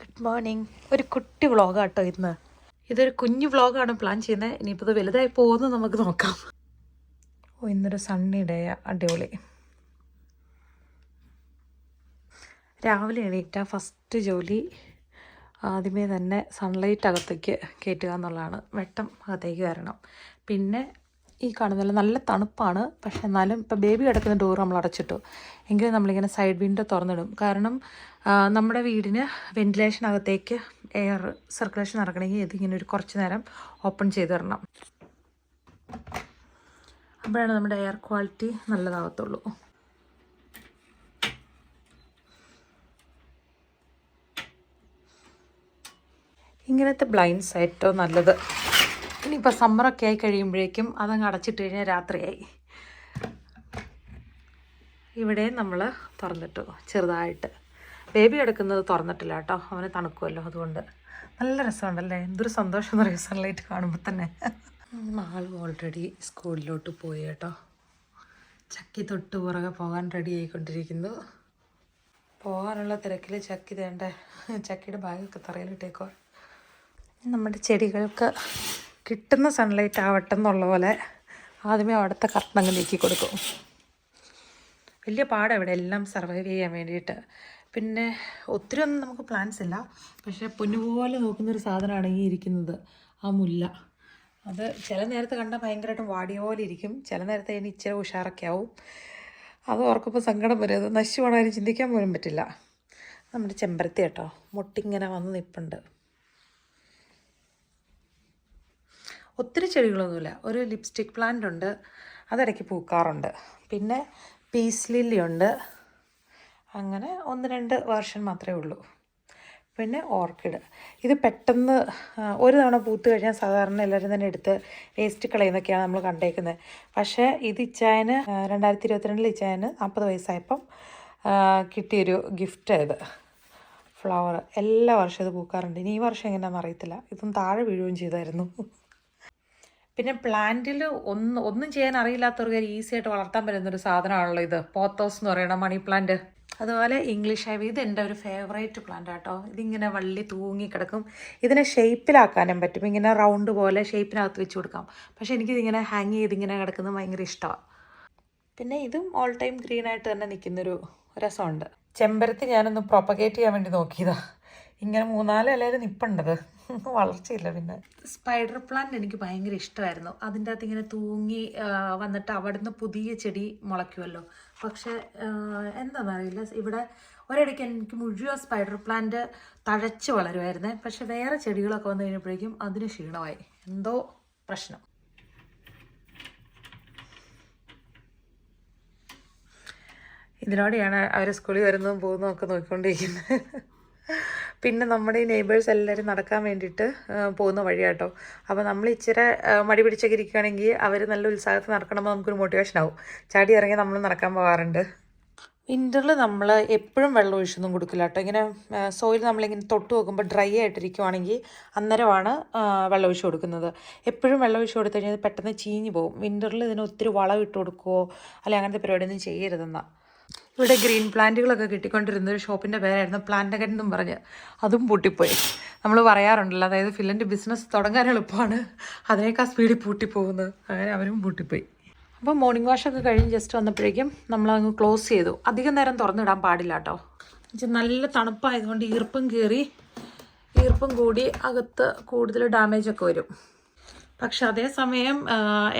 Good morning ഒരു കുട്ടി വ്ളോഗാട്ടോ ഇന്ന്. ഇതൊരു കുഞ്ഞു വ്ളോഗാണ് പ്ലാൻ ചെയ്യുന്നത് ഇനിയിപ്പോൾ ഇത് വലുതായി പോകുന്നത് നമുക്ക് നോക്കാം. ഓ ഇന്നൊരു സണ്ണി ഡേ അടിപൊളി. രാവിലെ എണീറ്റ ഫസ്റ്റ് ജോലി. ആദ്യമേ തന്നെ സൺലൈറ്റ് അകത്തേക്ക് കയറ്റുക എന്നുള്ളതാണ്. വെട്ടം അകത്തേക്ക് വരണം. പിന്നെ ഈ കാണുന്നില്ല നല്ല തണുപ്പാണ്. പക്ഷെ എന്നാലും ഇപ്പോൾ ബേബി കിടക്കുന്ന ഡോർ നമ്മൾ അടച്ചിട്ടു. എങ്കിലും നമ്മളിങ്ങനെ സൈഡ് വിൻഡോ തുറന്നിടും. കാരണം നമ്മുടെ വീടിന് വെന്റിലേഷനകത്തേക്ക് എയർ സർക്കുലേഷൻ നടക്കണമെങ്കിൽ ഇതിങ്ങനെ ഒരു കുറച്ച് നേരം ഓപ്പൺ ചെയ്ത് തരണം അപ്പോഴാണ് നമ്മുടെ എയർ ക്വാളിറ്റി നല്ലതാകത്തുള്ളൂ ഇങ്ങനത്തെ ബ്ലൈൻഡ്സ് ഏറ്റവും നല്ലത്. ഇനിയിപ്പോൾ സമ്മറൊക്കെ ആയി കഴിയുമ്പോഴേക്കും അതങ്ങ് അടച്ചിട്ട് കഴിഞ്ഞാൽ രാത്രിയായി. ഇവിടെ നമ്മൾ തുറന്നിട്ടു ചെറുതായിട്ട്. ബേബി എടുക്കുന്നത് തുറന്നിട്ടില്ല കേട്ടോ. അവന് തണുക്കുമല്ലോ അതുകൊണ്ട്. നല്ല രസമുണ്ടല്ലേ? എന്തൊരു സന്തോഷം എന്ന് പറയും സൺലൈറ്റ് കാണുമ്പോൾ തന്നെ ആൾ ഓൾറെഡി സ്കൂളിലോട്ട് പോയി കേട്ടോ. ചക്കി തൊട്ട് പുറകെ പോകാൻ റെഡി ആയിക്കൊണ്ടിരിക്കുന്നു. പോകാനുള്ള തിരക്കിൽ ചക്കി തേണ്ട? ചക്കിയുടെ ബാഗൊക്കെ തറയിലിട്ടേക്കോ നമ്മുടെ ചെടികൾക്ക് കിട്ടുന്ന സൺലൈറ്റ് ആവട്ടെ എന്നുള്ള പോലെ ആദ്യമേ അവിടുത്തെ കർട്ടനങ്ങ് നീക്കി കൊടുക്കും. വലിയ പാടാണ് ഇവിടെ എല്ലാം സർവൈവ് ചെയ്യാൻ വേണ്ടിയിട്ട്. പിന്നെ ഒത്തിരി ഒന്നും നമുക്ക് പ്ലാൻസ് ഇല്ല. പക്ഷേ പൊന്നുപോലെ നോക്കുന്നൊരു സാധനമാണ് ഈ ഇരിക്കുന്നത്. ആ മുല്ല. അത് ചില നേരത്ത് കണ്ടാൽ ഭയങ്കരമായിട്ടും വാടിയ പോലെ ഇരിക്കും. ചില നേരത്തെ അതിന് ഇച്ചിരി ഉഷാറൊക്കെ ആവും. അത് ഓർക്കുമ്പോൾ സങ്കടം വരും. അത് നശിച്ചു പോകണമെന്ന് ചിന്തിക്കാൻ പോലും പറ്റില്ല. നമ്മുടെ ചെമ്പരത്തി കേട്ടോ മുട്ടിങ്ങനെ വന്ന് നിൽപ്പുണ്ട് ഒത്തിരി ചെടികളൊന്നുമില്ല. ഒരു ലിപ്സ്റ്റിക് പ്ലാന്റ് ഉണ്ട്. അതിടയ്ക്ക് പൂക്കാറുണ്ട്. പിന്നെ പീസ് ലില്ലി ഉണ്ട്. അങ്ങനെ ഒന്ന് രണ്ട് വേർഷൻ മാത്രമേ ഉള്ളൂ. പിന്നെ ഓർക്കിഡ്. ഇത് പെട്ടെന്ന് ഒരു തവണ പൂത്ത് കഴിഞ്ഞാൽ സാധാരണ എല്ലാവരും തന്നെ എടുത്ത് വേസ്റ്റ് കളയുന്നൊക്കെയാണ് നമ്മൾ കണ്ടേക്കുന്നത്. പക്ഷേ ഇത് ഇച്ചായന് രണ്ടായിരത്തി ഇരുപത്തിരണ്ടിൽ ഇച്ചായന് നാൽപ്പത് വയസ്സായപ്പം കിട്ടിയൊരു ഗിഫ്റ്റായത് ഫ്ലവർ എല്ലാ വർഷവും ഇത് പൂക്കാറുണ്ട്. ഇനി ഈ വർഷം എങ്ങനെയാണെന്ന് അറിയത്തില്ല. ഇതും താഴെ വീഴുകയും ചെയ്തായിരുന്നു. പിന്നെ പ്ലാന്റിൽ ഒന്ന് ഒന്നും ചെയ്യാൻ അറിയില്ലാത്തവർക്ക് ഈസി ആയിട്ട് വളർത്താൻ പറ്റുന്ന ഒരു സാധനമാണല്ലോ ഇത്. പോത്തോസ് എന്ന് പറയുന്ന മണി പ്ലാന്റ്. അതുപോലെ ഇംഗ്ലീഷ് ഹൈവ് ഇത് എന്റെ ഒരു ഫേവറേറ്റ് പ്ലാന്റ് ആട്ടോ. ഇതിങ്ങനെ വള്ളി തൂങ്ങി കിടക്കും. ഇതിനെ ഷേപ്പിലാക്കാനും പറ്റും. ഇങ്ങനെ റൗണ്ട് പോലെ ഷേപ്പിനകത്ത് വെച്ച് കൊടുക്കാം. പക്ഷേ എനിക്കിതിങ്ങനെ ഹാങ് ചെയ്ത് ഇങ്ങനെ കിടക്കുന്നത് ഭയങ്കര ഇഷ്ടമാണ്. പിന്നെ ഇതും ഓൾ ടൈം ഗ്രീൻ ആയിട്ട് തന്നെ നിൽക്കുന്നൊരു രസമുണ്ട്. ചെമ്പരത്തി ഞാനൊന്ന് പ്രൊപ്പഗേറ്റ് ചെയ്യാൻ വേണ്ടി നോക്കിയതാ. ഇങ്ങനെ മൂന്നാൽ ഇലയിൽ നിപ്പുണ്ടത് വളർച്ചയില്ല പിന്നെ. സ്പൈഡർ പ്ലാന്റ് എനിക്ക് ഭയങ്കര ഇഷ്ടമായിരുന്നു. അതിന്റെ അകത്ത് ഇങ്ങനെ തൂങ്ങി വന്നിട്ട് അവിടുന്ന് പുതിയ ചെടി മുളയ്ക്കുമല്ലോ പക്ഷെ എന്താണെന്നറിയില്ല ഇവിടെ ഒരിടയ്ക്ക് എനിക്ക് മുഴുവൻ സ്പൈഡർ പ്ലാന്റ് തഴച്ച് വളരുമായിരുന്നേ. പക്ഷെ വേറെ ചെടികളൊക്കെ വന്നു കഴിഞ്ഞപ്പോഴേക്കും അതിന് ക്ഷീണമായി. എന്തോ പ്രശ്നം. ഇതിനോടെയാണ് അവർ സ്കൂളിൽ വരുന്നതും പോകുന്നതും ഒക്കെ നോക്കിക്കൊണ്ടിരിക്കുന്നത്. പിന്നെ നമ്മുടെ ഈ നെയ്ബേഴ്സ് എല്ലാവരും നടക്കാൻ വേണ്ടിയിട്ട് പോകുന്ന വഴിയാട്ടോ. അപ്പോൾ നമ്മൾ ഇച്ചിരി മടി പിടിച്ചൊക്കെ ഇരിക്കുകയാണെങ്കിൽ അവർ നല്ല ഉത്സാഹത്തിൽ നടക്കണമെന്ന് നമുക്കൊരു മോട്ടിവേഷൻ ആവും. ചാടി ഇറങ്ങി നമ്മൾ നടക്കാൻ പോകാറുണ്ട്. വിന്ററിൽ നമ്മൾ എപ്പോഴും വെള്ളം ഒഴിച്ചൊന്നും കൊടുക്കില്ല കേട്ടോ ഇങ്ങനെ സോയിൽ നമ്മളിങ്ങനെ തൊട്ട് നോക്കുമ്പോൾ ഡ്രൈ ആയിട്ടിരിക്കുവാണെങ്കിൽ അന്നേരമാണ് വെള്ളം ഒഴിച്ച് കൊടുക്കുന്നത്. എപ്പോഴും വെള്ളം ഒഴിച്ച് കൊടുത്തു കഴിഞ്ഞാൽ പെട്ടെന്ന് ചീഞ്ഞ് പോകും. വിന്ററിൽ ഇതിന് ഒത്തിരി വളം ഇട്ട് കൊടുക്കുകയോ അല്ലെങ്കിൽ അങ്ങനത്തെ പരിപാടിയൊന്നും ചെയ്യരുതെന്നാണ് ഇവിടെ ഗ്രീൻ പ്ലാന്റുകളൊക്കെ കിട്ടിക്കൊണ്ടിരുന്ന ഒരു ഷോപ്പിന്റെ പേരായിരുന്നു പ്ലാന്റകൻ എന്നും പറഞ്ഞ്. അതും പൂട്ടിപ്പോയി. നമ്മൾ പറയാറുണ്ടല്ലോ അതായത് ഫില്ലന്റെ ബിസിനസ് തുടങ്ങാൻ എളുപ്പമാണ്. അതിനേക്കാൾ സ്പീഡിൽ പൂട്ടിപ്പോകുന്നത്. അങ്ങനെ അവരും പൂട്ടിപ്പോയി. അപ്പോൾ മോർണിംഗ് വാഷൊക്കെ കഴിഞ്ഞ് ജസ്റ്റ് വന്നപ്പോഴേക്കും നമ്മൾ അങ്ങ് ക്ലോസ് ചെയ്തു. അധികം നേരം തുറന്നിടാൻ പാടില്ല കേട്ടോ. നല്ല തണുപ്പായതുകൊണ്ട് ഈർപ്പം കയറി ഈർപ്പം കൂടി അകത്ത് കൂടുതൽ ഡാമേജ് ഒക്കെ വരും. പക്ഷെ അതേസമയം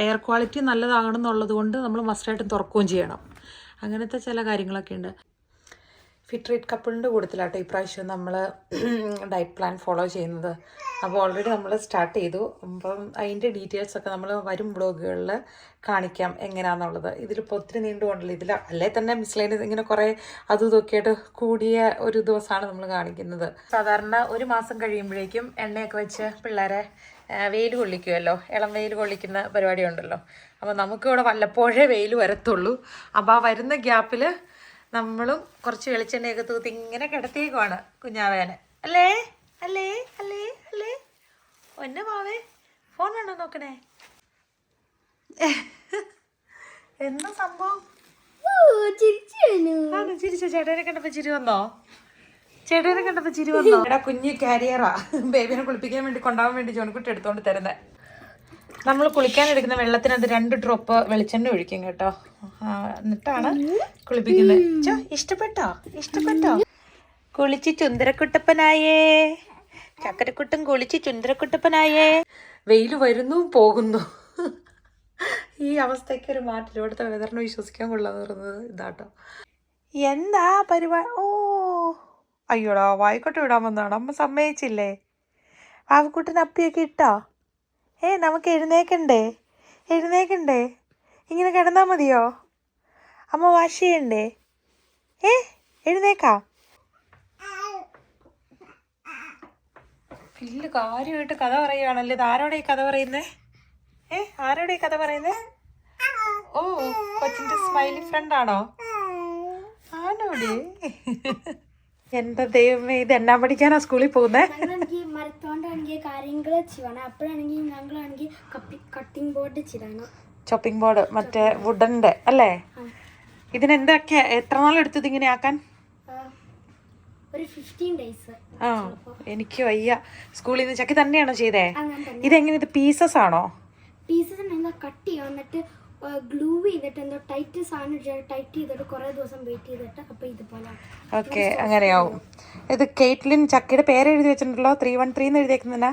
എയർ ക്വാളിറ്റി നല്ലതാകണം എന്നുള്ളത് കൊണ്ട് നമ്മൾ മസ്റ്റായിട്ടും തുറക്കുകയും ചെയ്യണം. അങ്ങനത്തെ ചില കാര്യങ്ങളൊക്കെ ഉണ്ട്. ഫിട്രീറ്റ് കപ്പിളിന്റെ കൂട്ടത്തിലാട്ടോ ഇപ്രാവശ്യം നമ്മൾ ഡയറ്റ് പ്ലാൻ ഫോളോ ചെയ്യുന്നത്. അപ്പോൾ ഓൾറെഡി നമ്മൾ സ്റ്റാർട്ട് ചെയ്തു. അപ്പം അതിന്റെ ഡീറ്റെയിൽസൊക്കെ നമ്മൾ വരും ബ്ലോഗുകളിൽ കാണിക്കാം എങ്ങനെയാണെന്നുള്ളത് ഇതിലിപ്പോൾ ഒത്തിരി നീണ്ടുകൊണ്ടല്ലോ? ഇതിൽ അല്ലേ തന്നെ മിസ്ലൈൻ ഇങ്ങനെ കുറേ അതും ഇതൊക്കെയായിട്ട് കൂടിയ ഒരു ദിവസമാണ് നമ്മൾ കാണിക്കുന്നത്. സാധാരണ ഒരു മാസം കഴിയുമ്പോഴേക്കും എണ്ണയൊക്കെ വെച്ച് പിള്ളേരെ വെയിൽ കൊള്ളിക്കുമല്ലോ ഇളം വെയിൽ കൊള്ളിക്കുന്ന പരിപാടി ഉണ്ടല്ലോ അപ്പോൾ നമുക്കിവിടെ വല്ലപ്പോഴേ വെയിൽ വരത്തുള്ളൂ. അപ്പോൾ ആ വരുന്ന ഗ്യാപ്പിൽ നമ്മളും കുറച്ച് വെളിച്ചെണ്ണയൊക്കെ തൂത്തി ഇങ്ങനെ കിടത്തിയേക്കുവാണ് കുഞ്ഞാവേനെ. അല്ലേ? അല്ലേ? അല്ലേ? അല്ലേ? ഒന്നെ മാവേ ഫോൺ വേണോ നോക്കണേ എന്താ സംഭവം? ചിരിച്ചു? ചേട്ടനെ കണ്ടപ്പോ ചിരി വന്നോ? ചേട്ടനെ കണ്ടപ്പോ ചിരി വന്നു. എടാ കുഞ്ഞ് കാരിയറാ ബേബിനെ കുളിപ്പിക്കാൻ വേണ്ടി കൊണ്ടാവാൻ വേണ്ടി ജോണിക്കുട്ടി എടുത്തോണ്ട് തരുന്നത് നമ്മൾ കുളിക്കാൻ എടുക്കുന്ന വെള്ളത്തിനകത്ത് രണ്ട് ഡ്രോപ്പ് വെളിച്ചെണ്ണ ഒഴിക്കും കേട്ടോ. എന്നിട്ടാണ് കുളിപ്പിക്കുന്നത്. ഇഷ്ടപ്പെട്ടോ? ഇഷ്ടപ്പെട്ടോ? കുളിച്ച് ചുന്ദരക്കുട്ടപ്പനായേ. ചക്കരക്കുട്ടൻ കുളിച്ച് ചുന്ദരക്കുട്ടപ്പനായേ. വെയിൽ വരുന്നു പോകുന്നു. ഈ അവസ്ഥയ്ക്ക് ഒരു മാറ്റം. ഇവിടുത്തെ വെതറിനെ വിശ്വസിക്കാൻ കൊള്ളാന്ന് പറയുന്നത് ഇതാട്ടോ. എന്താ പരിപാടി ഓ അയ്യോടാ വായിക്കോട്ട് വിടാൻ വന്നതാണ്. അമ്മ സമ്മതിച്ചില്ലേ? വാവക്കുട്ടൻ അപ്പിയൊക്കെ ഇട്ടാ? ഏ നമുക്ക് എഴുന്നേക്കണ്ടേ? എഴുന്നേക്കണ്ടേ? ഇങ്ങനെ കിടന്നാൽ മതിയോ? അമ്മ വാഷ് ചെയ്യണ്ടേ? ഏ എഴുന്നേക്കാം. ഇല്ല കാര്യമായിട്ട് കഥ പറയുകയാണല്ലേ. ഇത് ആരോടെ ഈ കഥ പറയുന്നേ? ഏ ആരോടെ ഈ കഥ പറയുന്നേ? ഓ കൊച്ചിന്റെ സ്മൈലി ഫ്രണ്ട് ആണോ ആണോടി? എന്റെ ദൈവമേ ഇത് എന്നാ പഠിക്കാനാ സ്കൂളിൽ പോകുന്നത് ഞങ്ങളാണെങ്കിൽ മരത്തോണ്ടാണെങ്കിൽ കാര്യങ്ങൾ ചെയ്യണം അപ്പോഴാണെങ്കിൽ ഞങ്ങളാണെങ്കിൽ കട്ടിംഗ് ബോർഡ് ചെയ്യണം ചോപ്പിംഗ് ബോർഡ് മറ്റേ വുഡന്റെ അല്ലേ? ഇതിനെന്തൊക്കെ എത്ര നാൾ എടുത്തത് ഇങ്ങനെ ആക്കാൻ? ആ എനിക്ക് വയ്യ. സ്കൂളിൽ നിന്ന് ചക്കി തന്നെയാണോ ചെയ്തേ? ഇതെങ്ങനെ ഇത് പീസസ് ആണോ? പീസസ് കട്ട് എന്നിട്ട് ഗ്ലൂ ചെയ്തിട്ട് എന്തോ ടൈറ്റ് സാധനം ടൈറ്റ് ചെയ്തിട്ട് കുറേ ദിവസം വെയിറ്റ് ചെയ്തിട്ട് അപ്പോൾ ഇതുപോലെ ഓക്കെ അങ്ങനെയാവും. ഇത് കേറ്റ്ലിൻ ചക്കയുടെ പേര് എഴുതി വെച്ചിട്ടുണ്ടല്ലോ? ത്രീ വൺ ത്രീ എന്ന് എഴുതിയേക്കുന്നതിനാ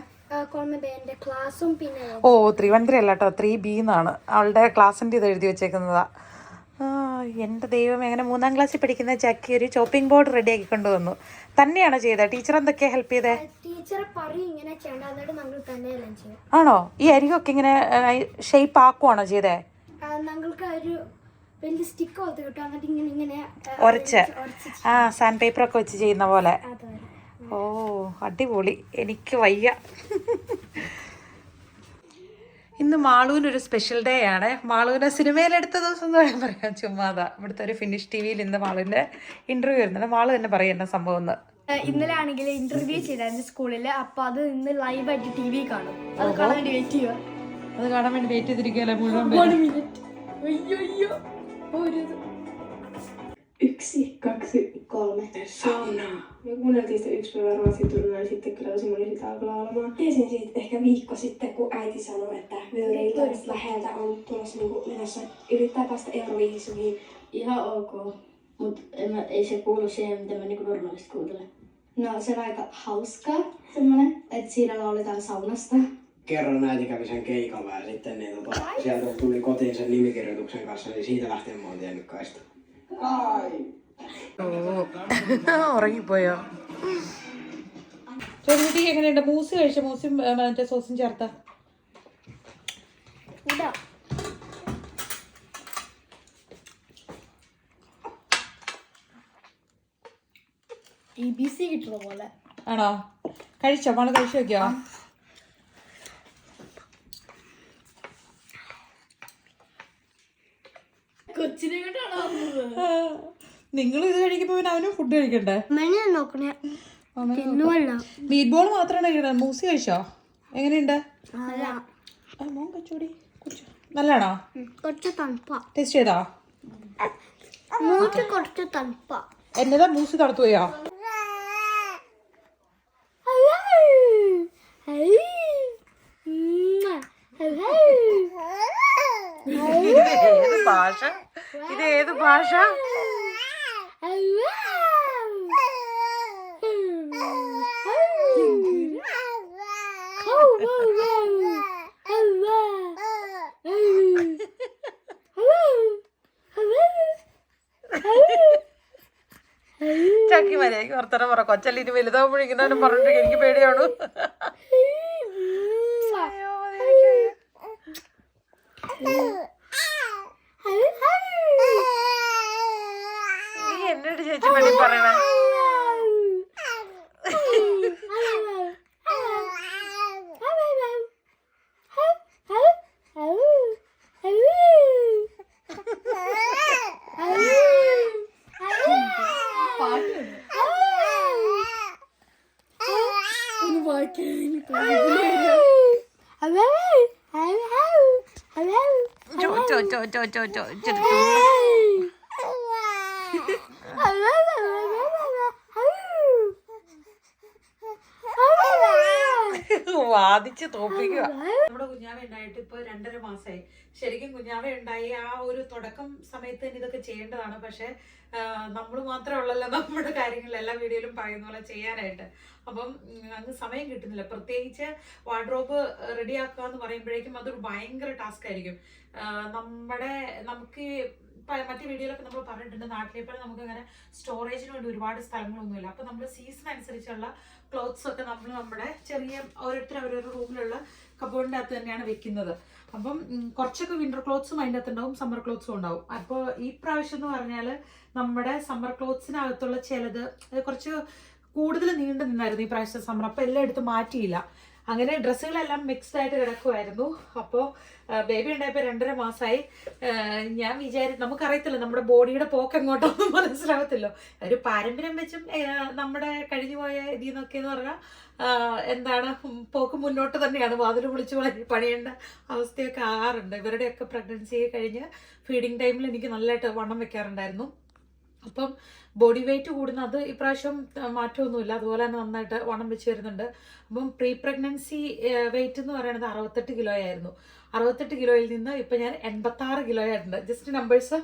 ക്ലാസ്സും പിന്നെ ഓ. ത്രീ വൺ ത്രീ അല്ല കേട്ടോ ത്രീ ബി എന്നാണ് അവളുടെ ക്ലാസ്സിന്റെ ഇത് എഴുതി വെച്ചേക്കുന്നതാ. എന്റെ ദൈവം എങ്ങനെ മൂന്നാം ക്ലാസ്സിൽ പഠിക്കുന്ന ചക്കി ഒരു ചോപ്പിംഗ് ബോർഡ് റെഡി ആക്കി കൊണ്ടുവന്നു. തന്നെയാണോ ചെയ്തത് ടീച്ചർ എന്തൊക്കെയാ ഹെൽപ്പ് ചെയ്തേ? ആണോ? ഈ അരികൊക്കെ ഇങ്ങനെ ഷേപ്പ് ആക്കുവാണോ ചെയ്തേ? ഞങ്ങൾക്ക് ഒരു വലിയ സ്റ്റിക്ക് പോലത്തെ കിട്ടും. എന്നിട്ട് ഇങ്ങനെ ഇങ്ങനെ ആ, ഉരച്ച്. ഉരച്ച് ആ സാൻഡ് പേപ്പറൊക്കെ വെച്ച് ചെയ്യുന്ന പോലെ. ഓ അടിപൊളി. എനിക്ക് വയ്യ. ഇന്ന് മാളൂനൊരു സ്പെഷ്യൽ ഡേ ആണ്. മാളൂനെ സിനിമയിലെടുത്ത ദിവസം എന്ന് വേണം പറയാം. ചുമ്മാതാ. ഇവിടുത്തെ ഒരു ഫിനിഷ് ടി വിയിൽ ഇന്ന് മാളുവിന്റെ ഇന്റർവ്യൂ വരുന്നുണ്ട്. മാളു തന്നെ പറയും എന്നാ സംഭവം എന്ന്. ഇന്നലെ ആണെങ്കിൽ ഇന്റർവ്യൂ ചെയ്തായിരുന്നു സ്കൂളിൽ അപ്പൊ അത് ഇന്ന് ലൈവ് ആയിട്ട് ടി വി കാണും. അത് കാണാൻ വേണ്ടി വെയിറ്റ് ചെയ്യുക അത് കാണാൻ വേണ്ടി വെയിറ്റ് ചെയ്തിരിക്കുകയല്ലേ മുഴുവൻ പേരും. മിനിറ്റ് അയ്യോ അയ്യോ ഒരു Yksi, kaksi, kolme. Sauna. Me kuunneltiin sitä yksi päivä Ruotsin Turulla ja sitten kyllä tosi moni sitä alkoi laulamaan. Tiesin siitä ehkä viikko sitten, kun äiti sanoi, että Vöyreiltä läheltä on tulossa niin kuin menossa yrittää päästä Euroviisuihin. Ihan ok, mutta ei se kuulu siihen, mitä mä niinku normaalisti kuuntelen. No se on aika hauskaa semmonen, että siinä lauletaan saunasta. Kerran äiti kävi sen keikalla ja sitten niin, tota, sieltä kun tuli kotiin sen nimikirjoituksen kanssa, niin siitä lähtien mä oon tiennyt kai sitä. ഓ ഉറങ്ങിപ്പോയോ ചോദിച്ചിട്ട് എങ്ങനെയുണ്ട് മൂസ് കഴിച്ച മൂസും മറ്റേ സോസും ചേർത്ത കിട്ടുന്ന പോലെ ആണോ കഴിച്ചോ മോൾ കഴിച്ചു നോക്കിയോ നിങ്ങൾ ഇത് കഴിക്കുമ്പോ പിന്നെ അവനും ഫുഡ് കഴിക്കണ്ടേ? നോക്കണേ. മീറ്റ് ബോൾ മാത്രമാണ് കഴിക്കണത്? മൂസി കഴിച്ചോ? എങ്ങനെയുണ്ട്? മോൻ കച്ചോടി. കുടിച്ചോ. നല്ലതാണോ? കുറച്ച് തണുപ്പാ. ടേസ്റ്റ് ചെയ്താ? മൂത്ത് കുറച്ച് തണുപ്പാ. എന്നതാ മൂസി തണുത്തു പോയോ ഇത് ഏത് ഭാഷ? ഇത് ഏത് ഭാഷ? ചക്കി മര്യാദയ്ക്ക് വർത്തനം പറ. കൊച്ചല്ല ഇനി വലുതാവുമ്പോഴേക്കും പറഞ്ഞിട്ട് എനിക്ക് പേടിയാണ്. ഒറ്റ ഒറ്റ ഒറ്റ ഒറ്റ വാദിച്ച് തോപ്പിക്കുക. രണ്ടര മാസമായി ശരിക്കും കുഞ്ഞാവ ഉണ്ടായി. ആ ഒരു തുടക്കം സമയത്ത് തന്നെ ഇതൊക്കെ ചെയ്യേണ്ടതാണ്. പക്ഷെ നമ്മൾ മാത്രമേ ഉള്ളല്ലോ നമ്മുടെ കാര്യങ്ങൾ എല്ലാ വീഡിയോയിലും പറയുന്ന പോലെ ചെയ്യാനായിട്ട്. അപ്പം അങ്ങ് സമയം കിട്ടുന്നില്ല. പ്രത്യേകിച്ച് വാർഡ്രോബ് റെഡിയാക്കുക എന്ന് പറയുമ്പോഴേക്കും അതൊരു ഭയങ്കര ടാസ്ക് ആയിരിക്കും. നമ്മുടെ നമുക്ക് മറ്റു വീഡിയോയിലൊക്കെ നമ്മൾ പറഞ്ഞിട്ടുണ്ട്. നാട്ടിലെ പോലെ നമുക്ക് അങ്ങനെ സ്റ്റോറേജിന് വേണ്ടി ഒരുപാട് സ്ഥലങ്ങളൊന്നുമില്ല. അപ്പൊ നമ്മൾ സീസൺ അനുസരിച്ചുള്ള ക്ലോത്ത്സ് ഒക്കെ നമ്മൾ നമ്മുടെ ചെറിയ ഓരോരുത്തർ അവരവരുടെ റൂമിലുള്ള കബോർഡിന്റെ അകത്ത് തന്നെയാണ് വെക്കുന്നത്. അപ്പം കുറച്ചൊക്കെ വിന്റർ ക്ലോത്ത്സും അതിന്റെ അകത്ത് ഉണ്ടാവും സമ്മർ ക്ലോത്ത്സും ഉണ്ടാവും. അപ്പോൾ ഈ പ്രാവശ്യം എന്ന് പറഞ്ഞാൽ നമ്മുടെ സമ്മർ ക്ലോത്ത്സിനകത്തുള്ള ചിലത് കുറച്ച് കൂടുതൽ നീണ്ടു നിന്നായിരുന്നു ഈ പ്രാവശ്യത്തെ സമ്മർ അപ്പോൾ എല്ലാം എടുത്ത് മാറ്റിയില്ല. അങ്ങനെ ഡ്രസ്സുകളെല്ലാം മിക്സ്ഡ് ആയിട്ട് കിടക്കുമായിരുന്നു അപ്പോൾ ബേബി ഉണ്ടായപ്പോൾ രണ്ടര മാസമായി ഞാൻ വിചാരി നമുക്കറിയത്തില്ല നമ്മുടെ ബോഡിയുടെ പോക്ക് എങ്ങോട്ടൊന്നും മനസ്സിലാവത്തില്ലോ. ഒരു പാരമ്പര്യം വെച്ചും നമ്മുടെ കഴിഞ്ഞു പോയ ഇതിൽ നിന്നൊക്കെ എന്ന് പറഞ്ഞാൽ എന്താണ് പോക്ക് മുന്നോട്ട് തന്നെയാണ്. വാതിൽ വിളിച്ച് പണി- പണിയേണ്ട അവസ്ഥയൊക്കെ ആകാറുണ്ട്. ഇവരുടെയൊക്കെ പ്രഗ്നൻസി കഴിഞ്ഞ് ഫീഡിങ് ടൈമിൽ എനിക്ക് നല്ലതായിട്ട് വണ്ണം വെക്കാറുണ്ടായിരുന്നു. അപ്പം ബോഡി വെയിറ്റ് കൂടുന്ന അത് ഇപ്രാവശ്യം മാറ്റമൊന്നുമില്ല. അതുപോലെ തന്നെ നന്നായിട്ട് വണ്ണം വെച്ച് വരുന്നുണ്ട്. അപ്പം പ്രീ പ്രഗ്നൻസി വെയിറ്റ് എന്ന് പറയുന്നത് അറുപത്തെട്ട് കിലോ ആയിരുന്നു. അറുപത്തെട്ട് കിലോയിൽ നിന്ന് ഇപ്പം ഞാൻ എൺപത്താറ് കിലോ ആയിട്ടുണ്ട്. ജസ്റ്റ് നമ്പേഴ്സ്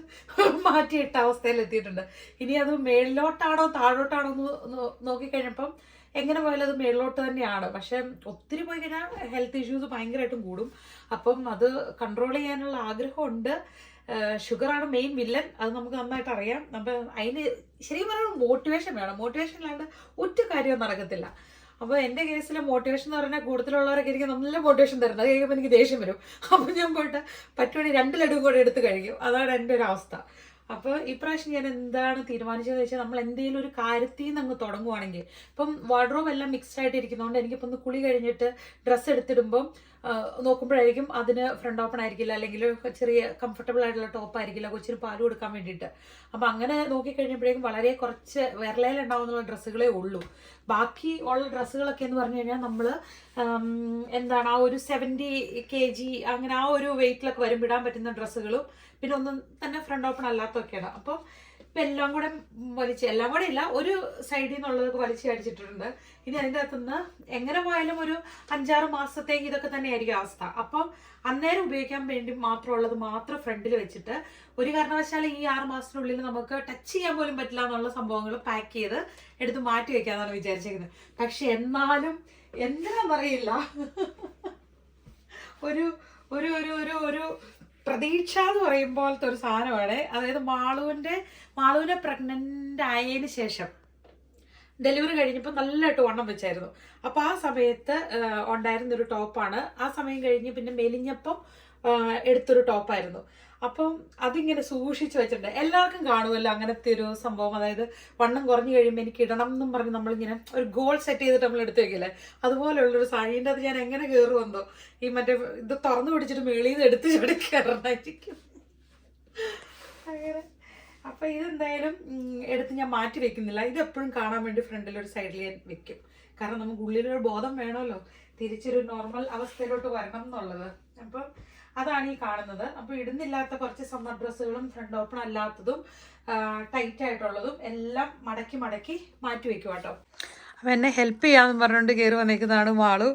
മാറ്റിയിട്ട അവസ്ഥയിൽ എത്തിയിട്ടുണ്ട്. ഇനി അത് മേളിലോട്ടാണോ താഴോട്ടാണോ എന്ന് നോക്കിക്കഴിഞ്ഞപ്പം എങ്ങനെ പോയാലും അത് മേളിലോട്ട് തന്നെയാണ്. പക്ഷെ ഒത്തിരി പോയി കഴിഞ്ഞാൽ ഹെൽത്ത് ഇഷ്യൂസ് ഭയങ്കരമായിട്ടും കൂടും. അപ്പം അത് കൺട്രോൾ ചെയ്യാനുള്ള ആഗ്രഹമുണ്ട്. ഷുഗറാണ് മെയിൻ വില്ലൻ അത് നമുക്ക് നന്നായിട്ട് അറിയാം. നമ്മൾ അതിന് ശരിക്കും പറഞ്ഞാൽ മോട്ടിവേഷൻ വേണം. മോട്ടിവേഷൻ ഇല്ലാണ്ട് ഒറ്റ കാര്യവും നടക്കത്തില്ല. അപ്പോൾ എന്റെ കേസിൽ മോട്ടിവേഷൻ എന്ന് പറഞ്ഞാൽ കൂടുതലുള്ളവരൊക്കെ എനിക്ക് നല്ല മോട്ടിവേഷൻ തരുന്നത്. അത് കഴിയുമ്പോൾ എനിക്ക് ദേഷ്യം വരും. അപ്പോൾ ഞാൻ പോയിട്ട് പറ്റുവാണെങ്കിൽ രണ്ട് ലഡുവും കൂടെ എടുത്ത് കഴിക്കും. അതാണ് എന്റെ ഒരു അവസ്ഥ. അപ്പോൾ ഇപ്രാവശ്യം ഞാൻ എന്താണ് തീരുമാനിച്ചതെന്ന് വെച്ചാൽ നമ്മൾ എന്തെങ്കിലും ഒരു കാര്യത്തിൽ നിന്ന് അങ്ങ് തുടങ്ങുവാണെങ്കിൽ ഇപ്പം വാർഡ്രോബ് എല്ലാം മിക്സ്ഡ് ആയിട്ട് ഇരിക്കുന്നതുകൊണ്ട് എനിക്കിപ്പോൾ ഒന്ന് കുളി കഴിഞ്ഞിട്ട് ഡ്രസ്സ് എടുത്തിടുമ്പം നോക്കുമ്പോഴായിരിക്കും അതിന് ഫ്രണ്ട് ഓപ്പൺ ആയിരിക്കില്ല അല്ലെങ്കിൽ ചെറിയ കംഫർട്ടബിൾ ആയിട്ടുള്ള ടോപ്പ് ആയിരിക്കില്ല കൊച്ചിന് പാൽ കൊടുക്കാൻ വേണ്ടിയിട്ട്. അപ്പം അങ്ങനെ നോക്കിക്കഴിഞ്ഞപ്പോഴേക്കും വളരെ കുറച്ച് വിരലയിലുണ്ടാവുന്ന ഡ്രസ്സുകളേ ഉള്ളൂ. ബാക്കി ഉള്ള ഡ്രസ്സുകളൊക്കെ എന്ന് പറഞ്ഞു കഴിഞ്ഞാൽ നമ്മൾ എന്താണ് ആ ഒരു സെവന്റി കെ ജി അങ്ങനെ ആ ഒരു വെയിറ്റിലൊക്കെ വരും ഇടാൻ പറ്റുന്ന ഡ്രസ്സുകളും പിന്നെ ഒന്നും തന്നെ ഫ്രണ്ട് ഓപ്പൺ അല്ലാത്തൊക്കെയാണ് അപ്പോൾ ഇപ്പം എല്ലാം കൂടെ വലിച്ച് എല്ലാം കൂടെ ഇല്ല ഒരു സൈഡിൽ നിന്നുള്ളതൊക്കെ വലിച്ച് അടിച്ചിട്ടുണ്ട്. ഇനി അതിന്റെ അകത്തുനിന്ന് എങ്ങനെ പോയാലും ഒരു അഞ്ചാറ് മാസത്തേക്ക് ഇതൊക്കെ തന്നെ ആയിരിക്കും അവസ്ഥ. അപ്പം അന്നേരം ഉപയോഗിക്കാൻ വേണ്ടി മാത്രം ഉള്ളത് മാത്രം ഫ്രണ്ടിൽ വെച്ചിട്ട് ഒരു കാരണവശാലും ഈ ആറ് മാസത്തിനുള്ളിൽ നമുക്ക് ടച്ച് ചെയ്യാൻ പോലും പറ്റില്ല എന്നുള്ള സംഭവങ്ങൾ പാക്ക് ചെയ്ത് എടുത്ത് മാറ്റി വെക്കാന്നാണ് വിചാരിച്ചിരിക്കുന്നത് പക്ഷെ എന്നാലും എന്തിനാന്നറിയില്ല. ഒരു ഒരു ഒരു ഒരു ഒരു പ്രതീക്ഷ എന്ന് പറയും പോലത്തെ ഒരു സാധനമാണ്. അതായത് മാളുവിന്റെ മാളുവിനെ പ്രഗ്നന്റ് ആയതിന് ശേഷം ഡെലിവറി കഴിഞ്ഞപ്പോൾ നല്ലതായിട്ട് വണ്ണം വെച്ചായിരുന്നു. അപ്പോൾ ആ സമയത്ത് ഉണ്ടായിരുന്നൊരു ടോപ്പാണ് ആ സമയം കഴിഞ്ഞ് പിന്നെ മെലിഞ്ഞപ്പം എടുത്തൊരു ടോപ്പായിരുന്നു അപ്പം അതിങ്ങനെ സൂക്ഷിച്ചു വെച്ചിട്ടുണ്ട്. എല്ലാവർക്കും കാണുമല്ലോ അങ്ങനത്തെ ഒരു സംഭവം. അതായത് വണ്ണം കുറഞ്ഞു കഴിയുമ്പോൾ എനിക്ക് ഇടണം എന്നും പറഞ്ഞ് നമ്മളിങ്ങനെ ഒരു ഗോൾ സെറ്റ് ചെയ്തിട്ട് നമ്മൾ എടുത്തു വെക്കില്ലേ? അതുപോലെയുള്ളൊരു സാഴീന്റെ അത് ഞാൻ എങ്ങനെ കയറുമെന്നോ ഈ മറ്റേ ഇത് തുറന്നു പിടിച്ചിട്ട് മേളിൽ നിന്ന് എടുത്ത് ചൂടി കയറണമായിരിക്കും അങ്ങനെ. അപ്പം ഇതെന്തായാലും എടുത്ത് ഞാൻ മാറ്റി വെക്കുന്നില്ല. ഇത് എപ്പോഴും കാണാൻ വേണ്ടി ഫ്രണ്ടിൽ ഒരു സൈഡിൽ ഞാൻ വെക്കും. കാരണം നമുക്ക് ഉള്ളിലൊരു ബോധം വേണമല്ലോ. തിരിച്ചൊരു നോർമൽ അവസ്ഥയിലോട്ട് വരണം എന്നുള്ളത്. അപ്പം അതാണ് ഈ കാണുന്നത്. അപ്പോൾ ഇടുന്നില്ലാത്ത കുറച്ച് സമ്മർ ഡ്രസ്സുകളും ഫ്രണ്ട് ഓപ്പൺ അല്ലാത്തതും ടൈറ്റ് ആയിട്ടുള്ളതും എല്ലാം മടക്കി മടക്കി മാറ്റി വെക്കുക കേട്ടോ. അപ്പം എന്നെ ഹെൽപ്പ് ചെയ്യാമെന്ന് പറഞ്ഞുകൊണ്ട് കയറി വന്നേക്കുന്നതാണ് മാളു.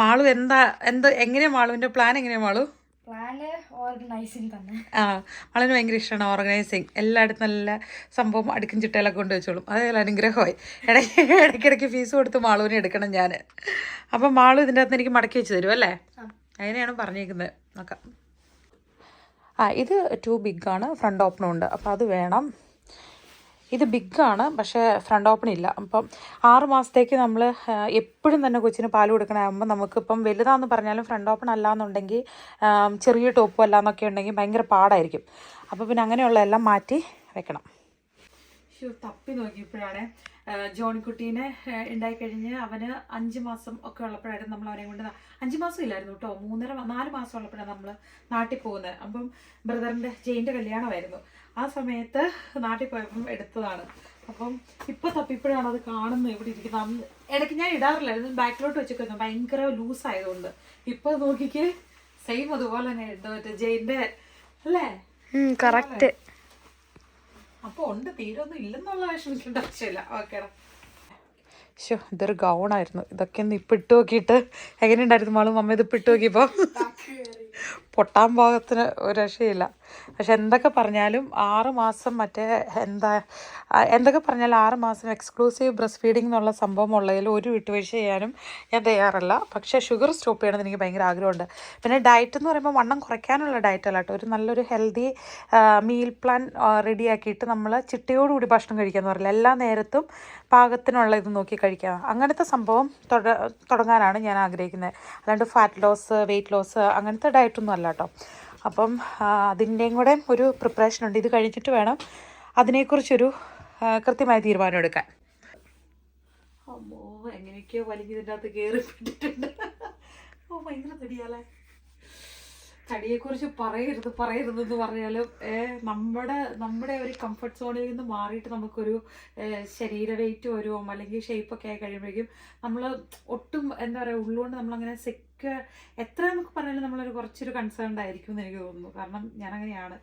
മാളു എന്താ എന്താ എങ്ങനെയാണ് മാളുവിന്റെ പ്ലാൻ എങ്ങനെയാണ് മാളു? പ്ലാന് ഓർഗനൈസിങ് തന്നെ. ആ വളരെ ഭയങ്കര ഇഷ്ടമാണ് ഓർഗനൈസിങ് എല്ലായിടത്തും നല്ല സംഭവം അടുക്കും ചിട്ടയിലൊക്കെ കൊണ്ട് വെച്ചോളും. അതേപോലെ അനുഗ്രഹമായി. ഇടയ്ക്ക് ഇടയ്ക്കിടയ്ക്ക് ഫീസ് കൊടുത്ത് മാളുവിനെ എടുക്കണം ഞാൻ അപ്പം മാളു ഇതിന്റെ അകത്ത് എനിക്ക് മടക്കി വെച്ച് തരും അല്ലേ അങ്ങനെയാണ് പറഞ്ഞേക്കുന്നത് നോക്കാം. ആ ഇത് ടു ബിഗ് ആണ് ഫ്രണ്ട് ഓപ്പണും ഉണ്ട്. അപ്പോൾ അത് വേണം. ഇത് ബിഗാണ് പക്ഷേ ഫ്രണ്ട് ഓപ്പൺ ഇല്ല. അപ്പം ആറ് മാസത്തേക്ക് നമ്മൾ എപ്പോഴും തന്നെ കൊച്ചിന് പാൽ കൊടുക്കണമാകുമ്പോൾ നമുക്കിപ്പം വലുതാന്ന് പറഞ്ഞാലും ഫ്രണ്ട് ഓപ്പൺ അല്ല എന്നുണ്ടെങ്കിൽ ചെറിയ ടോപ്പും അല്ല എന്നൊക്കെ ഉണ്ടെങ്കിൽ ഭയങ്കര പാടായിരിക്കും. അപ്പോൾ പിന്നെ അങ്ങനെയുള്ള എല്ലാം മാറ്റി വെക്കണം. തപ്പി നോക്കിയപ്പോഴാണ് ജോണിക്കുട്ടീനെ ഉണ്ടായിക്കഴിഞ്ഞ് അവന് അഞ്ച് മാസം ഒക്കെ ഉള്ളപ്പോഴായിരുന്നു നമ്മൾ അവനെ കൊണ്ട് അഞ്ച് മാസം ഇല്ലായിരുന്നു കേട്ടോ. മൂന്നര നാല് മാസം ഉള്ളപ്പോഴാണ് നമ്മൾ നാട്ടിൽ പോകുന്നത്. അപ്പം ബ്രദറിന്റെ ജെയിന്റെ കല്യാണമായിരുന്നു. ആ സമയത്ത് നാട്ടിൽ പോയപ്പം എടുത്തതാണ്. അപ്പം ഇപ്പം തപ്പിപ്പോഴാണ് അത് കാണുന്നത് ഇവിടെ ഇരിക്കുന്നത്. ഇടയ്ക്ക് ഞാൻ ഇടാറില്ലായിരുന്നു. ബാക്കിലോട്ട് വെച്ചേക്കുന്നു ഭയങ്കര ലൂസ് ആയതുകൊണ്ട്. ഇപ്പൊ നോക്കിക്ക് സെയിം അതുപോലെ തന്നെ ഉണ്ട് മറ്റേ ജെയിന്റെ അല്ലേ? കറക്റ്റ് അപ്പൊ ഉണ്ട് തീരൊന്നും ഇല്ലെന്നുള്ള വിഷമിക്കേണ്ട ആവശ്യമില്ല ഓക്കേടാ ശോ ഇതൊരു ഗൗണായിരുന്നു ഇതൊക്കെ ഒന്ന് ഇപ്പം ഇട്ട് നോക്കിയിട്ട് എങ്ങനെയുണ്ടായിരുന്നു മാളും? അമ്മ ഇത് ഇപ്പം ഇട്ട് നോക്കിയപ്പോൾ പൊട്ടാൻ ഭാഗത്തിന് ഒരു രക്ഷയില്ല. പക്ഷെ എന്തൊക്കെ പറഞ്ഞാലും ആറ് മാസം മറ്റേ എന്താ എന്തൊക്കെ പറഞ്ഞാലും ആറ് മാസം എക്സ്ക്ലൂസീവ് ബ്രസ്റ്റ് ഫീഡിംഗ് എന്നുള്ള സംഭവം ഉള്ളതിൽ ഒരു വിട്ടുവീഴ്ച ചെയ്യാനും ഞാൻ തയ്യാറല്ല. പക്ഷേ ഷുഗർ സ്റ്റോപ്പ് ചെയ്യണമെന്ന് എനിക്ക് ഭയങ്കര ആഗ്രഹമുണ്ട്. പിന്നെ ഡയറ്റ് എന്ന് പറയുമ്പോൾ വണ്ണം കുറയ്ക്കാനുള്ള ഡയറ്റ് അല്ല കേട്ടോ. ഒരു നല്ലൊരു ഹെൽത്തി മീൽ പ്ലാൻ റെഡിയാക്കിയിട്ട് നമ്മൾ ചിട്ടയോടുകൂടി ഭക്ഷണം കഴിക്കാമെന്ന് പറയില്ല. എല്ലാ നേരത്തും പാകത്തിനുള്ള ഇത് നോക്കി കഴിക്കാം അങ്ങനത്തെ സംഭവം തുട തുടങ്ങാനാണ് ഞാൻ ആഗ്രഹിക്കുന്നത്. അല്ലാണ്ട് ഫാറ്റ് ലോസ് വെയിറ്റ് ലോസ് അങ്ങനത്തെ ഡയറ്റൊന്നും അല്ല. കേട്ടോ അപ്പം അതിന്റെയും കൂടെ ഒരു പ്രിപ്പറേഷൻ ഉണ്ട്. ഇത് കഴിഞ്ഞിട്ട് വേണം അതിനെക്കുറിച്ചൊരു കൃത്യമായ തീരുമാനം എടുക്കാൻ. അമ്മോ എങ്ങനെയൊക്കെയോ വലിഞ്ഞതിന്റെ അകത്ത് കയറിപ്പെട്ടിട്ടുണ്ട് ഓ ഭയങ്കര തടിയാലേ തടിയെക്കുറിച്ച് പറയരുത് പറയരുത് എന്ന് പറഞ്ഞാലും നമ്മുടെ നമ്മുടെ ഒരു കംഫർട്ട് സോണിൽ നിന്ന് മാറിയിട്ട് നമുക്കൊരു ശരീര വെയിറ്റ് വരുമോ അല്ലെങ്കിൽ ഷേപ്പൊക്കെ ആയി കഴിയുമ്പോഴേക്കും നമ്മൾ ഒട്ടും എന്താ പറയുക ഉള്ളുകൊണ്ട് നമ്മളങ്ങനെ സെക്യൂർ എത്ര നമുക്ക് പറഞ്ഞാലും നമ്മളൊരു കുറച്ചൊരു കൺസേൺ ആയിരിക്കും എന്ന് എനിക്ക് തോന്നുന്നു. കാരണം ഞാനങ്ങനെയാണ്.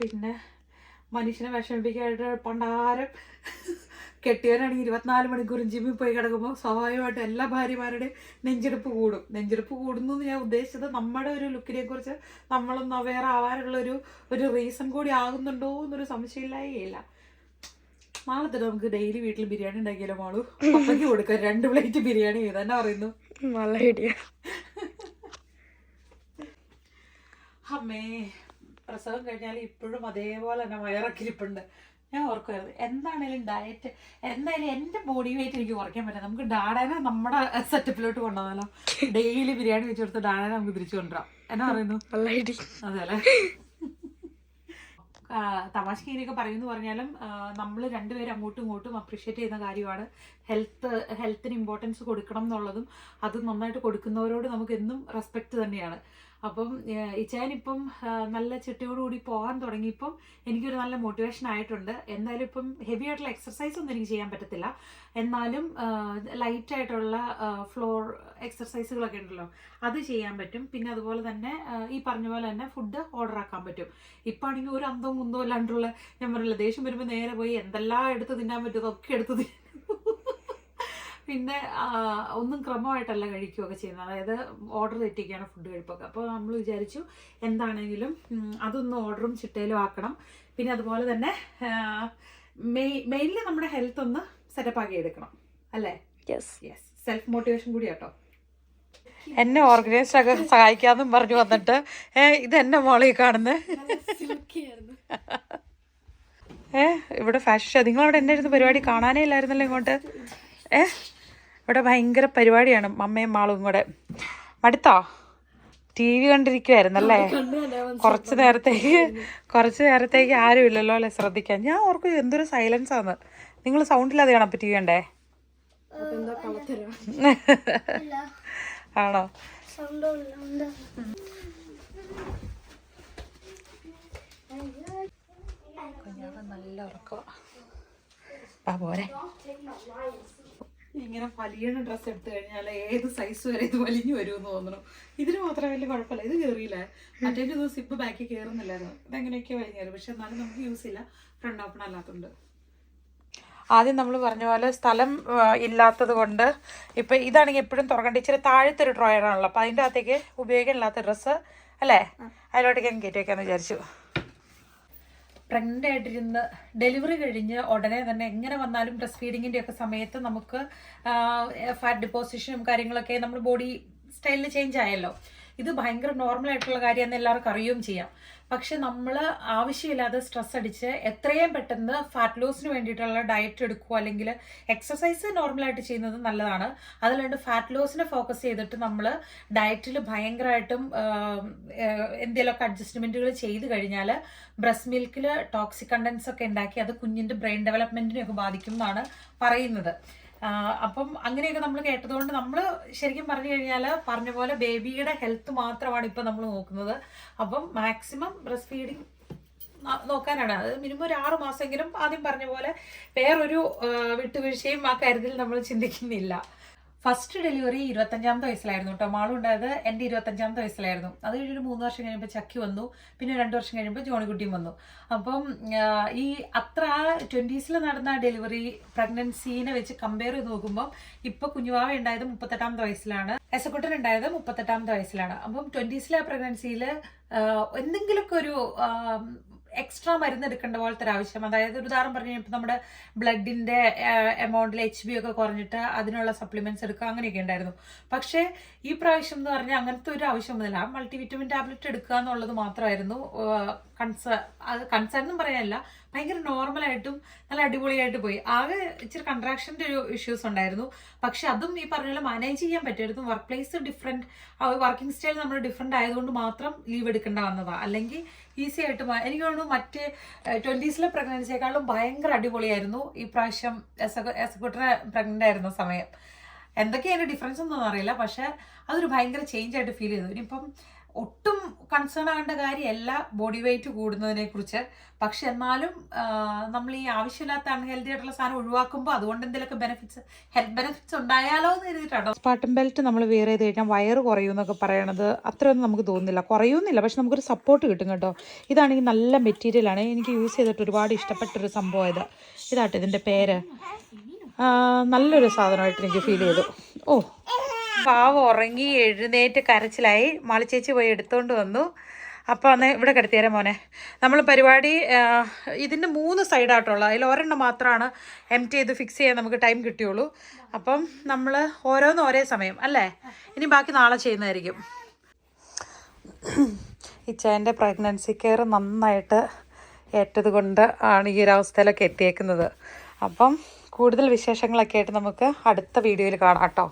പിന്നെ മനുഷ്യനെ വിഷമിപ്പിക്കാനായിട്ട് പണ്ടാരം കെട്ടിയവനാണെങ്കിൽ ഇരുപത്തിനാല് മണിക്കൂറും ജിമ്മിൽ പോയി കിടക്കുമ്പോൾ സ്വാഭാവികമായിട്ട് എല്ലാ ഭാര്യമാരുടെയും നെഞ്ചെടുപ്പ് കൂടും. നെഞ്ചെടുപ്പ് കൂടുന്നു എന്ന് ഞാൻ ഉദ്ദേശിച്ചത് നമ്മുടെ ഒരു ലുക്കിനെ കുറിച്ച് നമ്മളൊന്ന് അവെയർ ആവാനുള്ള ഒരു ഒരു റീസൺ കൂടി ആകുന്നുണ്ടോ എന്നൊരു സംശയമില്ലായില്ല നാളെ തന്നെ നമുക്ക് ഡെയിലി വീട്ടിൽ ബിരിയാണി ഉണ്ടാക്കിയാലോ മാളു? പപ്പയ്ക്ക് കൊടുക്കാം. രണ്ട് പ്ലേറ്റ് ബിരിയാണി. തന്നെ പറയുന്നു? നല്ല ഐഡിയ അമ്മേ പ്രസവം കഴിഞ്ഞാൽ ഇപ്പോഴും അതേപോലെ തന്നെ വയറക്കിരിപ്പുണ്ട് ഞാൻ ഓർക്കുമായിരുന്നു എന്താണേലും ഡയറ്റ് എന്തായാലും എന്റെ ബോഡി വെയിറ്റ് എനിക്ക് കുറയ്ക്കാൻ പറ്റില്ല. നമുക്ക് ഡാഡനെ നമ്മുടെ സെറ്റപ്പിലോട്ട് കൊണ്ടുവന്നാലോ? ഡെയിലി ബിരിയാണി വെച്ച് കൊടുത്ത് ഡാഡനെ നമുക്ക് തിരിച്ചു കൊണ്ടുവരാം. എന്നാ പറയുന്നു? നല്ല ഐഡിയ അതെ അല്ലേ തമാശക്ക് ഇങ്ങനെയൊക്കെ പറയുമെന്ന് പറഞ്ഞാലും നമ്മൾ രണ്ടുപേരും അങ്ങോട്ടും ഇങ്ങോട്ടും അപ്രീഷിയേറ്റ് ചെയ്യുന്ന കാര്യമാണ്. ഹെൽത്ത് ഹെൽത്തിന് ഇമ്പോർട്ടൻസ് കൊടുക്കണം എന്നുള്ളതും അത് നന്നായിട്ട് കൊടുക്കുന്നവരോട് നമുക്ക് എന്നും റെസ്പെക്റ്റ് തന്നെയാണ്. അപ്പം നല്ല നല്ല ചിട്ടയോടുകൂടി പോകാൻ തുടങ്ങിയപ്പം എനിക്കൊരു നല്ല മോട്ടിവേഷൻ ആയിട്ടുണ്ട്. എന്തായാലും ഇപ്പം ഹെവി ആയിട്ടുള്ള എക്സർസൈസ് ഒന്നും എനിക്ക് ചെയ്യാൻ പറ്റത്തില്ല. എന്നാലും ലൈറ്റ് ആയിട്ടുള്ള ഫ്ലോർ എക്സർസൈസുകളൊക്കെ ഉണ്ടല്ലോ അത് ചെയ്യാൻ പറ്റും. പിന്നെ അതുപോലെ തന്നെ ഈ പറഞ്ഞ പോലെ തന്നെ ഫുഡ് ഓർഡർ ആക്കാൻ പറ്റും. ഇപ്പം ആണെങ്കിൽ ഒരു അന്തവും കുന്തവും അല്ലാണ്ടുള്ള ഞാൻ പറഞ്ഞില്ല ദേഷ്യം വരുമ്പോൾ നേരെ പോയി എന്തെല്ലാം എടുത്ത് തിന്നാൻ പറ്റും അതൊക്കെ എടുത്ത് തിന്നും. പിന്നെ ഒന്നും ക്രമമായിട്ടല്ല കഴിക്കുകയൊക്കെ ചെയ്യുന്നത്. അതായത് ഓർഡർ തെറ്റിക്കുകയാണ് ഫുഡ് കഴിപ്പൊക്കെ. അപ്പോൾ നമ്മൾ വിചാരിച്ചു എന്താണെങ്കിലും അതൊന്ന് ഓർഡറും ചിട്ടയിലും ആക്കണം. പിന്നെ അതുപോലെ തന്നെ മെയ് മെയിൻലി നമ്മുടെ ഹെൽത്ത് ഒന്ന് സെറ്റപ്പ് ആക്കി എടുക്കണം. അല്ലേ? യെസ് യെസ് സെൽഫ് മോട്ടിവേഷൻ കൂടി കേട്ടോ എന്നെ ഓർഗനൈസ് ഒക്കെ സഹായിക്കാന്നും പറഞ്ഞു വന്നിട്ട്. ഏ ഇത് എന്നെ മോളി കാണുന്നത് ഏ ഇവിടെ ഫാഷൻ ഷോ നിങ്ങളവിടെ എന്നായിരുന്നു പരിപാടി കാണാനേ ഇല്ലായിരുന്നല്ലോ ഇങ്ങോട്ട്? ഏ? ഇവിടെ ഭയങ്കര പരിപാടിയാണ് അമ്മയും മാളും കൂടെ. മടുത്തോ? ടി വി കണ്ടിരിക്കുവായിരുന്നല്ലേ കുറച്ച് നേരത്തേക്ക് കുറച്ച് നേരത്തേക്ക് ആരും ഇല്ലല്ലോ അല്ലേ ശ്രദ്ധിക്കാൻ? ഞാൻ ഓർക്കും എന്തൊരു സൈലൻസ് ആണ് നിങ്ങൾ സൗണ്ടില്ലാതെ കാണാൻ ടി വി കണ്ടേ? ആണോ? നല്ല ഉറക്കോ ആ പോരെ. ഇങ്ങനെ വലിയ ഡ്രസ്സ് എടുത്തു കഴിഞ്ഞാൽ ഏത് സൈസ് വരെ ഇത് വലിഞ്ഞു വരുമെന്ന് തോന്നുന്നു. ഇതിന് മാത്രം വലിയ കുഴപ്പമില്ല. ഇത് കയറിയില്ല മറ്റേ ഇത് സിപ്പ് ബാക്കിൽ കയറുന്നില്ലായിരുന്നു ഇതെങ്ങനെയൊക്കെ വലിഞ്ഞു കയറും പക്ഷെ എന്നാലും നമുക്ക് യൂസ് ഇല്ല. ഫ്രണ്ട് ഓപ്പൺ അല്ലാത്തതുകൊണ്ട് ആദ്യം നമ്മൾ പറഞ്ഞ പോലെ സ്ഥലം ഇല്ലാത്തത് കൊണ്ട് ഇപ്പം ഇതാണെങ്കിൽ എപ്പോഴും തുറക്കേണ്ട. ഇച്ചിരി താഴത്തെ ഒരു ഡ്രോയറാണല്ലോ അപ്പം അതിന്റെ അകത്തേക്ക് ഉപയോഗിക്കാനില്ലാത്ത ഡ്രസ്സ് അല്ലേ? അതിലോട്ടേക്ക് ഞാൻ കയറ്റി വയ്ക്കാമെന്ന് വിചാരിച്ചു. പ്രഗ്നന്റ് ആയിട്ടിരുന്ന് ഡെലിവറി കഴിഞ്ഞ് ഉടനെ തന്നെ എങ്ങനെ വന്നാലും ബ്രസ്റ്റ് ഫീഡിങ്ങിന്റെ ഒക്കെ സമയത്ത് നമുക്ക് ഫാറ്റ് ഡിപ്പോസിഷനും കാര്യങ്ങളൊക്കെ നമ്മുടെ ബോഡി സ്റ്റൈലിൽ ചേഞ്ച് ആയല്ലോ. ഇത് ഭയങ്കര നോർമൽ ആയിട്ടുള്ള കാര്യമെന്ന് എല്ലാവർക്കും അറിയുകയും ചെയ്യാം. പക്ഷെ നമ്മൾ ആവശ്യമില്ലാതെ സ്ട്രെസ് അടിച്ച് എത്രയും പെട്ടെന്ന് ഫാറ്റ് ലോസിന് വേണ്ടിയിട്ടുള്ള ഡയറ്റ് എടുക്കുക അല്ലെങ്കിൽ എക്സസൈസ് നോർമലായിട്ട് ചെയ്യുന്നത് നല്ലതാണ്. അതല്ലാണ്ട് ഫാറ്റ് ലോസിനെ ഫോക്കസ് ചെയ്തിട്ട് നമ്മൾ ഡയറ്റിൽ ഭയങ്കരമായിട്ടും എന്തെങ്കിലുമൊക്കെ അഡ്ജസ്റ്റ്മെന്റുകൾ ചെയ്ത് കഴിഞ്ഞാൽ ബ്രസ്റ്റ് മിൽക്കിൽ ടോക്സിക് കണ്ടൻസ് ഒക്കെ ഉണ്ടാക്കി അത് കുഞ്ഞിന്റെ ബ്രെയിൻ ഡെവലപ്മെന്റിനെയൊക്കെ ബാധിക്കും എന്നാണ് പറയുന്നത്. അപ്പം അങ്ങനെയൊക്കെ നമ്മൾ കേട്ടതുകൊണ്ട് നമ്മൾ ശരിക്കും പറഞ്ഞു കഴിഞ്ഞാൽ പറഞ്ഞ പോലെ ബേബിയുടെ ഹെൽത്ത് മാത്രമാണ് ഇപ്പം നമ്മൾ നോക്കുന്നത്. അപ്പം മാക്സിമം ബ്രസ്റ്റ് ഫീഡിങ് നോക്കാനാണ്. അത് മിനിമം ഒരു ആറ് മാസമെങ്കിലും ആദ്യം പറഞ്ഞ പോലെ വേറൊരു വിട്ടുവീഴ്ചയും ആ കാര്യത്തിൽ നമ്മൾ ചിന്തിക്കുന്നില്ല. ഫസ്റ്റ് ഡെലിവറി ഇരുപത്തഞ്ചാമത്തെ വയസ്സിലായിരുന്നു കേട്ടോ. മാളും ഉണ്ടായത് എന്റെ ഇരുപത്തഞ്ചാമത്തെ വയസ്സിലായിരുന്നു. അത് കഴിഞ്ഞൊരു മൂന്ന് വർഷം കഴിയുമ്പോൾ ചക്കി വന്നു. പിന്നെ രണ്ട് വർഷം കഴിയുമ്പോൾ ജോണിക്കുട്ടിയും വന്നു. അപ്പം ഈ അത്ര ട്വന്റീസിൽ നടന്ന ഡെലിവറി പ്രഗ്നൻസീനെ വെച്ച് കമ്പയർ ചെയ്ത് നോക്കുമ്പോൾ ഇപ്പോൾ കുഞ്ഞുവാവ ഉണ്ടായത് മുപ്പത്തെട്ടാമത്തെ വയസ്സിലാണ്. എസക്കുട്ടൻ ഉണ്ടായത് മുപ്പത്തെട്ടാമത്തെ വയസ്സിലാണ്. അപ്പം ട്വന്റീസിലെ പ്രഗ്നൻസിയിൽ എന്തെങ്കിലുമൊക്കെ ഒരു എക്സ്ട്രാ മരുന്ന് എടുക്കേണ്ട പോലത്തെ ഒരു ആവശ്യം. അതായത് ഒരു ഉദാഹരണം പറഞ്ഞു കഴിഞ്ഞാൽ നമ്മുടെ ബ്ലഡിന്റെ എമൗണ്ടിൽ എച്ച് ബി ഒക്കെ കുറഞ്ഞിട്ട് അതിനുള്ള സപ്ലിമെന്റ്സ് എടുക്കുക അങ്ങനെയൊക്കെ ഉണ്ടായിരുന്നു. പക്ഷേ ഈ പ്രാവശ്യം എന്ന് പറഞ്ഞാൽ അങ്ങനത്തെ ഒരു ആവശ്യമൊന്നുമില്ല മൾട്ടി വിറ്റമിൻ ടാബ്ലറ്റ് എടുക്കുക എന്നുള്ളത് മാത്രമായിരുന്നു. കൺസേൺ അത് കൺസേൺ എന്നും പറയാനല്ല. ഭയങ്കര നോർമലായിട്ടും നല്ല അടിപൊളിയായിട്ട് പോയി. ആകെ ഇച്ചിരി കൺട്രാക്ഷന്റെ ഒരു ഇഷ്യൂസ് ഉണ്ടായിരുന്നു. പക്ഷെ അതും ഈ പറഞ്ഞ പോലെ മാനേജ് ചെയ്യാൻ പറ്റുമായിരുന്നു work place different working style നമ്മൾ ഡിഫറെന്റ് ആയതുകൊണ്ട് മാത്രം ലീവ് എടുക്കേണ്ട വന്നതാണ് അല്ലെങ്കിൽ ഈസി ആയിട്ട് എനിക്ക് തോന്നുന്നു മറ്റ് ട്വന്റീസിലെ പ്രഗ്നൻസിയേക്കാളും ഭയങ്കര അടിപൊളിയായിരുന്നു ഈ പ്രാവശ്യം എസക്കുട്ടനെ പ്രഗ്നന്റ് ആയിരുന്ന സമയം. എന്തൊക്കെയാണ് ഡിഫറൻസ് ഒന്നും അറിയില്ല. പക്ഷെ അതൊരു ഭയങ്കര ചേഞ്ച് ആയിട്ട് ഫീൽ ചെയ്തു. ഇനിയിപ്പം ഒട്ടും കൺസേൺ ആകേണ്ട കാര്യമല്ല ബോഡി വെയിറ്റ് കൂടുന്നതിനെ കുറിച്ച്. പക്ഷെ എന്നാലും നമ്മൾ ഈ ആവശ്യമില്ലാത്ത അൺഹെൽത്തി ആയിട്ടുള്ള സാധനം ഒഴിവാക്കുമ്പോൾ അതുകൊണ്ട് എന്തെങ്കിലുമൊക്കെ ബെനിഫിറ്റ്സ് ഹെൽത്ത് ബെനിഫിറ്റ്സ് ഉണ്ടായാലോ എന്ന് കരുതിയിട്ടാണോ? സ്പാട്ടൻ ബെൽറ്റ് നമ്മൾ വെയർ ചെയ്ത് കഴിഞ്ഞാൽ വയറ് കുറയും എന്നൊക്കെ പറയണത് അത്രയൊന്നും നമുക്ക് തോന്നുന്നില്ല. കുറയുന്നില്ല പക്ഷെ നമുക്കൊരു സപ്പോർട്ട് കിട്ടും കേട്ടോ. ഇതാണെങ്കിൽ നല്ല മെറ്റീരിയലാണ് എനിക്ക് യൂസ് ചെയ്തിട്ട് ഒരുപാട് ഇഷ്ടപ്പെട്ടൊരു സംഭവം ഇത്. ഇതാട്ടെ ഇതിന്റെ പേര്. നല്ലൊരു സാധനമായിട്ട് എനിക്ക് ഫീൽ ചെയ്തു. ഓ പാവം ഉറങ്ങി എഴുന്നേറ്റ് കരച്ചിലായി മാളിച്ചേച്ചി പോയി എടുത്തുകൊണ്ട് വന്നു. അപ്പോൾ അന്ന് ഇവിടെ കിടത്തിയേരാ മോനെ. നമ്മൾ പരിപാടി ഇതിന്റെ മൂന്ന് സൈഡായിട്ടുള്ള അതിൽ ഒരെണ്ണം മാത്രമാണ് എം ടി ചെയ്ത് ഫിക്സ് ചെയ്യാൻ നമുക്ക് ടൈം കിട്ടിയുള്ളൂ. അപ്പം നമ്മൾ ഓരോന്നും ഒരേ സമയം അല്ലേ? ഇനി ബാക്കി നാളെ ചെയ്യുന്നതായിരിക്കും. ഇച്ചേന്റെ പ്രഗ്നൻസി കെയർ നന്നായിട്ട് ഏറ്റത് കൊണ്ട് ആണ് ഈ ഒരു അവസ്ഥയിലൊക്കെ എത്തിയേക്കുന്നത്. അപ്പം കൂടുതൽ വിശേഷങ്ങളൊക്കെ ആയിട്ട് നമുക്ക് അടുത്ത വീഡിയോയിൽ കാണാം കേട്ടോ.